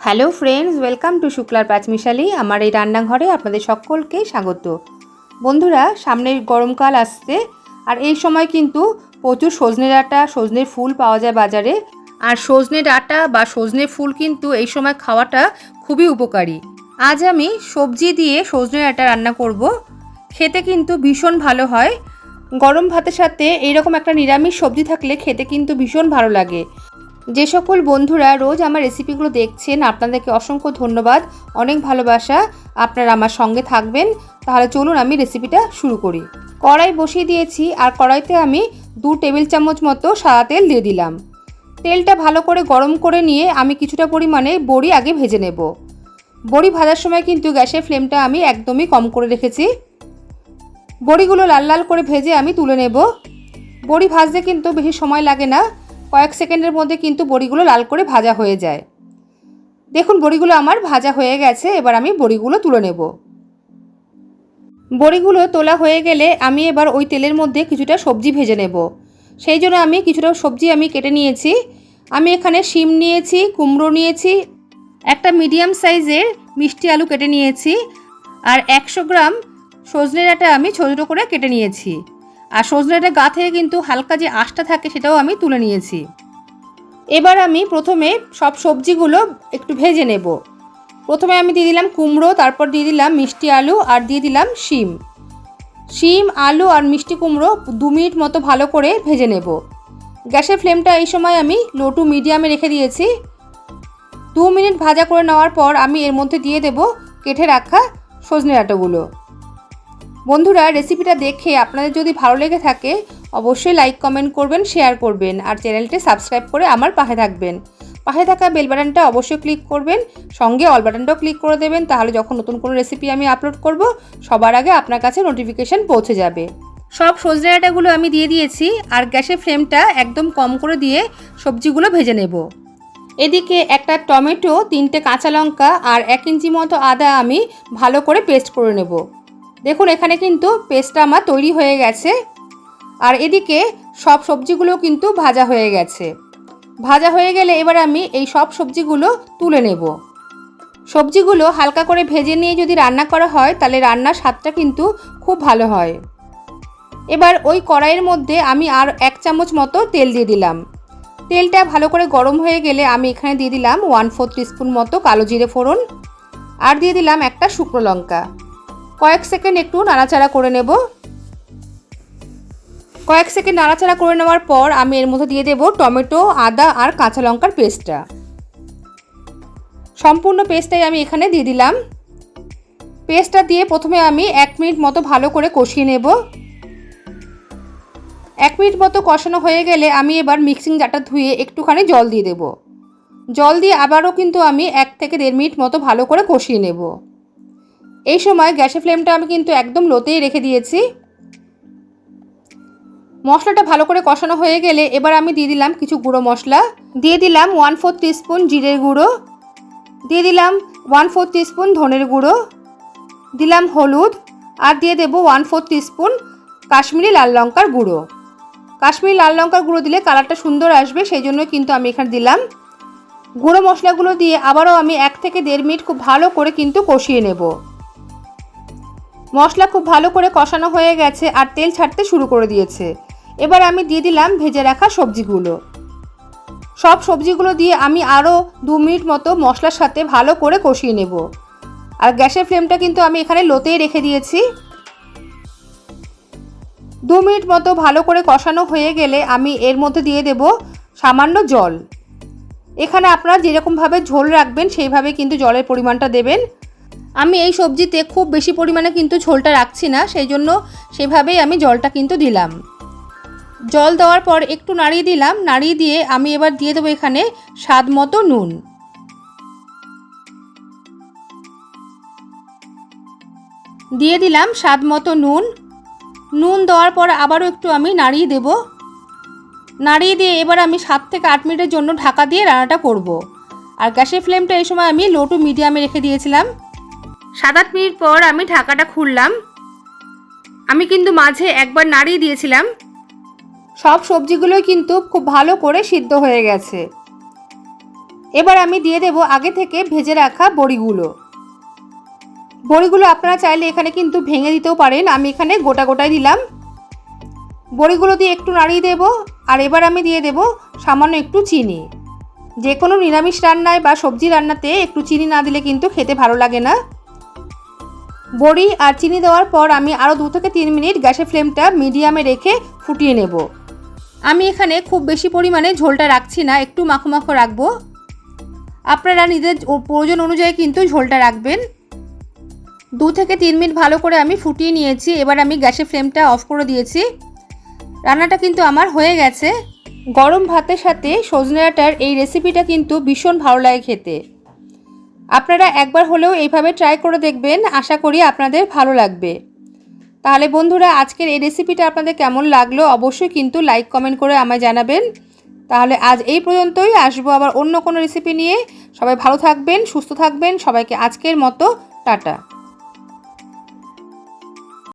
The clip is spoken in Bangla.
হ্যালো ফ্রেন্ডস, ওয়েলকাম টু শুক্লার পাঁচমিশালি। আমার এই রান্নাঘরে আপনাদের সকলকে স্বাগত। বন্ধুরা, সামনের গরমকাল আসছে, আর এই সময় কিন্তু প্রচুর সজনে ডাঁটা সজনের ফুল পাওয়া যায় বাজারে। আর সজনে ডাঁটা বা সজনে ফুল কিন্তু এই সময় খাওয়াটা খুবই উপকারী। আজ আমি সবজি দিয়ে সজনে ডাঁটা রান্না করব। খেতে কিন্তু ভীষণ ভালো হয়। গরম ভাতের সাথে এইরকম একটা নিরামিষ সবজি থাকলে খেতে কিন্তু ভীষণ ভালো লাগে। যে সকল বন্ধুরা রোজ আমার রেসিপিগুলো দেখছেন, আপনাদেরকে অসংখ্য ধন্যবাদ, অনেক ভালোবাসা। আপনারা আমার সঙ্গে থাকবেন। তাহলে চলুন আমি রেসিপিটা শুরু করি। কড়াই বসিয়ে দিয়েছি আর কড়াইতে আমি দু টেবিল চামচ মতো সাদা তেল দিয়ে দিলাম। তেলটা ভালো করে গরম করে নিয়ে আমি কিছুটা পরিমাণে বড়ি আগে ভেজে নেব। বড়ি ভাজার সময় কিন্তু গ্যাসের ফ্লেমটা আমি একদমই কম করে রেখেছি। বড়িগুলো লাল লাল করে ভেজে আমি তুলে নেব। বড়ি ভাজতে কিন্তু বেশি সময় লাগে না। কয়েক সেকেন্ডের মধ্যে কিন্তু বড়িগুলো লাল করে ভাজা হয়ে যায়। দেখুন, বড়িগুলো আমার ভাজা হয়ে গেছে, এবার আমি বড়িগুলো তুলে নেব। বড়িগুলো তোলা হয়ে গেলে আমি এবার ওই তেলের মধ্যে কিছুটা সবজি ভেজে নেব। সেই জন্য আমি কিছুটা সবজি আমি কেটে নিয়েছি। আমি এখানে শিম নিয়েছি, কুমড়ো নিয়েছি, একটা মিডিয়াম সাইজের মিষ্টি আলু কেটে নিয়েছি, আর একশো গ্রাম সজনে ডাঁটা আমি ছোটো ছোটো করে কেটে নিয়েছি। আর সজনে ডাঁটা গা থেকে কিন্তু হালকা যে আঁশটা থাকে সেটাও আমি তুলে নিয়েছি। এবার আমি প্রথমে সব সবজিগুলো একটু ভেজে নেব। প্রথমে আমি দিয়ে দিলাম কুমড়ো, তারপর দিয়ে দিলাম মিষ্টি আলু আর দিয়ে দিলাম শিম। শিম, আলু আর মিষ্টি কুমড়ো দু মিনিট মতো ভালো করে ভেজে নেব। গ্যাসের ফ্লেমটা এই সময় আমি লো টু মিডিয়ামে রেখে দিয়েছি। দু মিনিট ভাজা করে নেওয়ার পর আমি এর মধ্যে দিয়ে দেব কেটে রাখা সজনে ডাঁটাগুলো বন্ধুরা রেসিপিটা দেখে আপনাদের যদি ভালো লেগে থাকে, অবশ্যই লাইক কমেন্ট করবেন শেয়ার করবেন, আর চ্যানেলটি সাবস্ক্রাইব করে আমার পাশে থাকবেন। পাশে থাকা বেল বাটনটা অবশ্যই ক্লিক করবেন, সঙ্গে অল বাটনটাও ক্লিক করে দেবেন, তাহলে যখন নতুন কোনো রেসিপি আমি আপলোড করব, সবার আগে আপনার কাছে নোটিফিকেশান পৌঁছে যাবে। সব সজনে ডাঁটাগুলো আমি দিয়ে দিয়েছি, আর গ্যাসের ফ্লেমটা একদম কম করে দিয়ে সবজিগুলো ভেজে নেব। এদিকে একটা টমেটো, তিনটে কাঁচা লঙ্কা, আর এক ইঞ্চি মতো আদা আমি ভালো করে পেস্ট করে নেব। দেখুন, এখানে কিন্তু পেস্টটা আমার তৈরি হয়ে গেছে। আর এদিকে সব সবজিগুলো কিন্তু ভাজা হয়ে গেছে। ভাজা হয়ে গেলে এবার আমি এই সব সবজিগুলো তুলে নেব। সবজিগুলো হালকা করে ভেজে নিয়ে যদি রান্না করা হয়, তাহলে রান্নার স্বাদটা কিন্তু খুব ভালো হয়। এবার ওই কড়াইয়ের মধ্যে আমি আর এক চামচ মতো তেল দিয়ে দিলাম। তেলটা ভালো করে গরম হয়ে গেলে আমি এখানে দিয়ে দিলাম ওয়ান ফোর স্পুন মতো কালো জিরে ফোড়ন। আর দিয়ে দিলাম একটা শুকনো লঙ্কা। কয়েক সেকেন্ড একটু নাড়াচাড়া করে নেব। কয়েক সেকেন্ড নাড়াচাড়া করে নেওয়ার পর আমি এর মধ্যে দিয়ে দেব টমেটো, আদা আর কাঁচা লঙ্কার পেস্টটা। সম্পূর্ণ পেস্টটাই আমি এখানে দিয়ে দিলাম। পেস্টটা দিয়ে প্রথমে আমি এক মিনিট মতো ভালো করে কষিয়ে নেব। এক মিনিট মতো কষানো হয়ে গেলে আমি এবার মিক্সিং জারটা ধুয়ে একটুখানি জল দিয়ে দেব। জল দিয়ে আবারও কিন্তু আমি এক থেকে দেড় মিনিট মতো ভালো করে কষিয়ে নেব। এই সময় গ্যাসের ফ্লেমটা আমি কিন্তু একদম লোতেই রেখে দিয়েছি। মশলাটা ভালো করে কষানো হয়ে গেলে এবার আমি দিয়ে দিলাম কিছু গুঁড়ো মশলা। দিয়ে দিলাম ওয়ান ফোর স্পুন জিরের গুঁড়ো। দিয়ে দিলাম ওয়ান ফোর স্পুন ধনের গুঁড়ো। দিলাম হলুদ আর দিয়ে দেবো ওয়ান ফোর স্পুন কাশ্মীরি লাল লঙ্কার গুঁড়ো। কাশ্মীরি লাল লঙ্কার গুঁড়ো দিলে কালারটা সুন্দর আসবে, সেই জন্য কিন্তু আমি এখানে দিলাম। গুঁড়ো মশলাগুলো দিয়ে আবারও আমি এক থেকে দেড় মিনিট খুব ভালো করে কিন্তু কষিয়ে নেব। মশলা খুব ভালো করে কষানো হয়ে গেছে আর তেল ছাড়তে শুরু করে দিয়েছে। এবার আমি দিয়ে দিলাম ভেজে রাখা সবজিগুলো। সব সবজিগুলো দিয়ে আমি আরও দু মিনিট মতো মশলার সাথে ভালো করে কষিয়ে নেব। আর গ্যাসের ফ্লেমটা কিন্তু আমি এখানে লোতেই রেখে দিয়েছি। দু মিনিট মতো ভালো করে কষানো হয়ে গেলে আমি এর মধ্যে দিয়ে দেব সামান্য জল। এখানে আপনারা যেরকমভাবে ঝোল রাখবেন সেইভাবে কিন্তু জলের পরিমাণটা দেবেন। আমি এই সবজিতে খুব বেশি পরিমাণে কিন্তু ঝোলটা রাখছি না সেই জন্য সেভাবেই আমি জলটা কিন্তু দিলাম। জল দেওয়ার পর একটু নাড়িয়ে দিলাম, নাড়িয়ে দিয়ে আমি এবার দিয়ে দেবো এখানে স্বাদ মতো নুন। দিয়ে দিলাম স্বাদ মতো নুন। নুন দেওয়ার পর আবারও একটু আমি নাড়িয়ে দেব। নাড়িয়ে দিয়ে এবার আমি সাত থেকে আট মিনিটের জন্য ঢাকা দিয়ে রান্নাটা করব। আর গ্যাসের ফ্লেমটা এই সময় আমি লো টু মিডিয়ামে রেখে দিয়েছিলাম। সাত আট মিনিট পর আমি ঢাকাটা খুললাম। আমি কিন্তু মাঝে একবার নাড়িয়ে দিয়েছিলাম। সব সবজিগুলোই কিন্তু খুব ভালো করে সিদ্ধ হয়ে গেছে। এবার আমি দিয়ে দেব আগে থেকে ভেজে রাখা বড়িগুলো। বড়িগুলো আপনারা চাইলে এখানে কিন্তু ভেঙে দিতেও পারেন। আমি এখানে গোটা গোটাই দিলাম। বড়িগুলো দিয়ে একটু নাড়িয়ে দেব। আর এবার আমি দিয়ে দেব সামান্য একটু চিনি। যে কোনো নিরামিষ রান্নায় বা সবজি রান্নাতে একটু চিনি না দিলে কিন্তু খেতে ভালো লাগে না। বড়ি আর চিনি দেওয়ার পর আমি আরও দু থেকে তিন মিনিট গ্যাসের ফ্লেমটা মিডিয়ামে রেখে ফুটিয়ে নেব। আমি এখানে খুব বেশি পরিমাণে ঝোলটা রাখছি না, একটু মাখো মাখো রাখব। আপনারা নিজের প্রয়োজন অনুযায়ী কিন্তু ঝোলটা রাখবেন। দু থেকে তিন মিনিট ভালো করে আমি ফুটিয়ে নিয়েছি, এবার আমি গ্যাসের ফ্লেমটা অফ করে দিয়েছি। রান্নাটা কিন্তু আমার হয়ে গেছে। গরম ভাতের সাথে সজনে ডাঁটার এই রেসিপিটা কিন্তু ভীষণ ভালো লাগে খেতে। আপনারা একবার হলেও এইভাবে ট্রাই করে দেখবেন। আশা করি আপনাদের ভালো লাগবে। তাহলে বন্ধুরা, আজকের এই রেসিপিটা আপনাদের কেমন লাগল অবশ্যই কিন্তু লাইক কমেন্ট করে আমায় জানাবেন। তাহলে আজ এই পর্যন্তই। আসব আবার অন্য কোনো রেসিপি নিয়ে। সবাই ভালো থাকবেন, সুস্থ থাকবেন। সবাইকে আজকের মতো, টাটা।